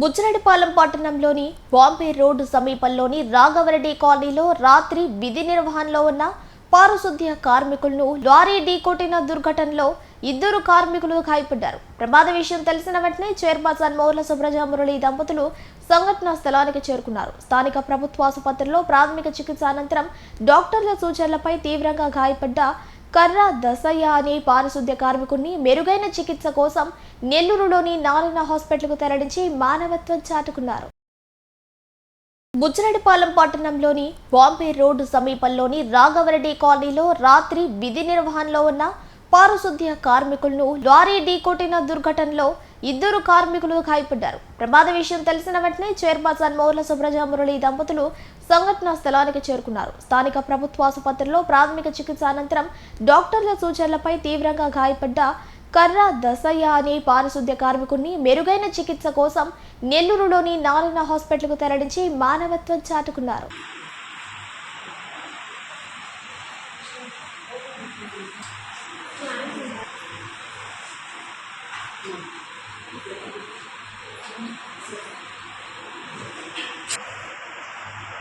బుచ్చిరెడ్డిపాలెం పట్టణంలోని బాంబే రోడ్డు సమీపంలోని రాఘవరెడ్డి కాలనీలో రాత్రి విధి నిర్వహణలో ఉన్న పారిశుద్ధ్య కార్మికులను లారీ ఢీకొట్టిన దుర్ఘటనలో ఇద్దరు కార్మికులు గాయపడ్డారు. ప్రమాద విషయం తెలిసిన వెంటనే చైర్పర్సన్ మౌర్ల సుబ్రజ మురళి దంపతులు సంఘటనా స్థలానికి చేరుకున్నారు. స్థానిక ప్రభుత్వ ఆసుపత్రిలో ప్రాథమిక చికిత్స అనంతరం డాక్టర్ల సూచనలపై తీవ్రంగా గాయపడ్డ కర్ర దసయ్య అనే పారిశుద్ధ్య కార్మికుడిని మెరుగైన చికిత్స కోసం నెల్లూరులోని నారాయణ హాస్పిటల్కు తరలించి మానవత్వం చాటుకున్నారు. బుచ్చిరెడ్డిపాలెం పట్టణంలోని బాంబే రోడ్డు సమీపంలోని రాఘవరెడ్డి కాలనీలో రాత్రి విధి నిర్వహణలో ఉన్న పారిశుద్ధ్య కార్మికులను లారీ ఢీకొట్టిన దుర్ఘటనలో ఇద్దరు కార్మికులు గాయపడ్డారు. ప్రమాద విషయం తెలిసిన వెంటనే చైర్పర్సన్ మౌర్ల సుబ్రజామురళి దంపతులు సంఘటనా స్థలానికి చేరుకున్నారు. స్థానిక ప్రభుత్వ ఆసుపత్రిలో ప్రాథమిక చికిత్స అనంతరం డాక్టర్ల సూచనలపై తీవ్రంగా గాయపడ్డ కర్ర దసయ్య అనే పారిశుద్ధ్య కార్మికుడిని మెరుగైన చికిత్స కోసం నెల్లూరులోని నారాయణ హాస్పిటల్కు తరలించి మానవత్వం చాటుకున్నారు.